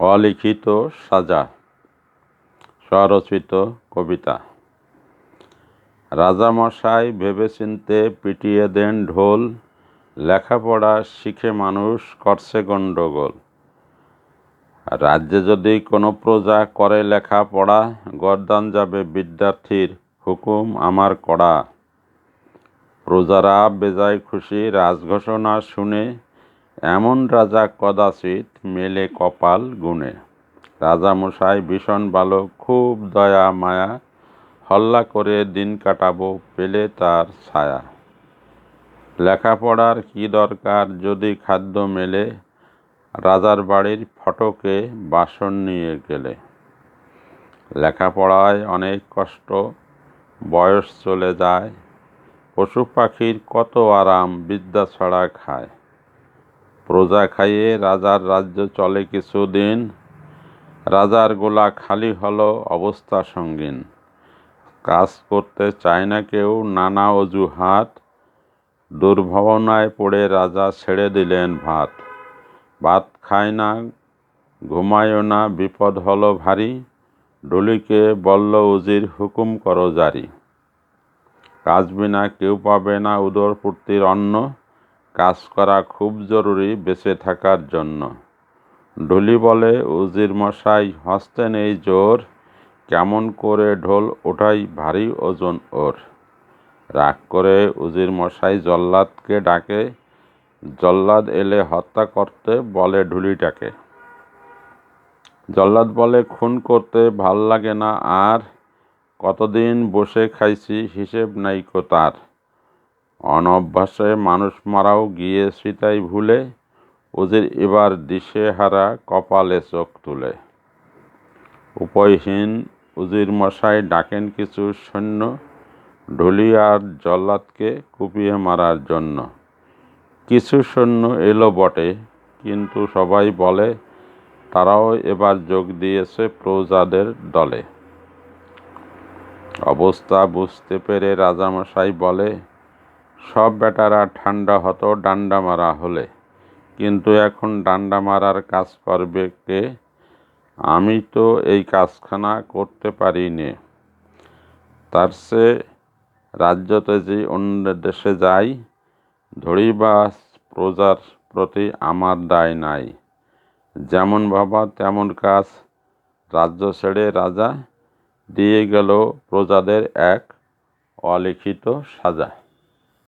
অলিখিত সাজা, স্বরচিত কবিতা। রাজামশাই ভেবেচিন্তে পিটিয়ে দেন ঢোল, লেখাপড়া শিখে মানুষ করছে গণ্ডগোল। রাজ্যে যদি কোনো প্রজা করে লেখাপড়া, গরদান যাবে বিদ্যার্থীর হুকুম আমার কড়া। প্রজারা বেজায় খুশি রাজঘোষণা শুনে এমন রাজা কদাচিৎ মেলে কপাল গুণে। রাজামশাই ভীষণ বালক, খুব দয়া, মায়া, হল্লা করে দিন কাটাবো পেলে তার ছায়া। লেখাপড়ার কি দরকার যদি খাদ্য মেলে? রাজার বাড়ির ফটকে বাসন নিয়ে গেলে। লেখাপড়ায় অনেক কষ্ট, বয়স চলে যায়, পশু পাখির কত আরাম বিদ্যা ছড়া খায়। প্রজা খাইয়ে রাজার রাজ্য চলে কিছুদিন। রাজার গোলা খালি হলো অবস্থা সঙ্গীন। কাজ করতে চায় না কেউ, নানা অজুহাত। দুর্ভাবনায় পড়ে রাজা ছেড়ে দিলেন ভাত। ভাত খায় না, ঘুমায়ও না, বিপদ হলো ভারী। ডলিকে বলল, উজির হুকুম করো জারি। কাজ বিনা কেউ পাবে না উদরপূর্তির অন্ন। কাজ করা খুব জরুরি বেঁচে থাকার জন্য। ঢুলি বলে, উজির মশাই হস্তে নেই জোর, কেমন করে ঢোল ওঠাই ভারী ওজন ওর। রাগ করে উজির মশাই জল্লাদকে ডাকে, জল্লাদ এলে হত্যা করতে বলে ঢুলিটাকে জল্লাদ বলে, খুন করতে ভালো লাগে না, আর কতদিন বসে খাইছি হিসেব নাইকো তার। অনভ্যাসে মানুষ মারাও গিয়েছি তাই ভুলে, ওদের এবার দিশে হারা কপালে চোখ তুলে। উপায়হীন উজির মশাই ডাকেন কিছু সৈন্য ঢুলি আর জল্লাদকে কুপিয়ে মারার জন্য। কিছু সৈন্য এলো বটে, কিন্তু সবাই বলে, তারাও এবার যোগ দিয়েছে প্রজাদের দলে। অবস্থা বুঝতে পেরে রাজামশাই বলে সব বেটারা ঠান্ডা হতো, ডান্ডা মারা হলে। কিন্তু এখন ডান্ডা মারার কাজ করবে কে? আমি তো এই কাজখানা করতে পারি নে তার সে রাজ্যতে যে অন্য দেশে যাই ধরিবা প্রজার প্রতি আমার দায় নাই। যেমন বাবা, তেমন কাজ। রাজ্য ছেড়ে রাজা, দিয়ে গেল প্রজাদের এক অলিখিত সাজা।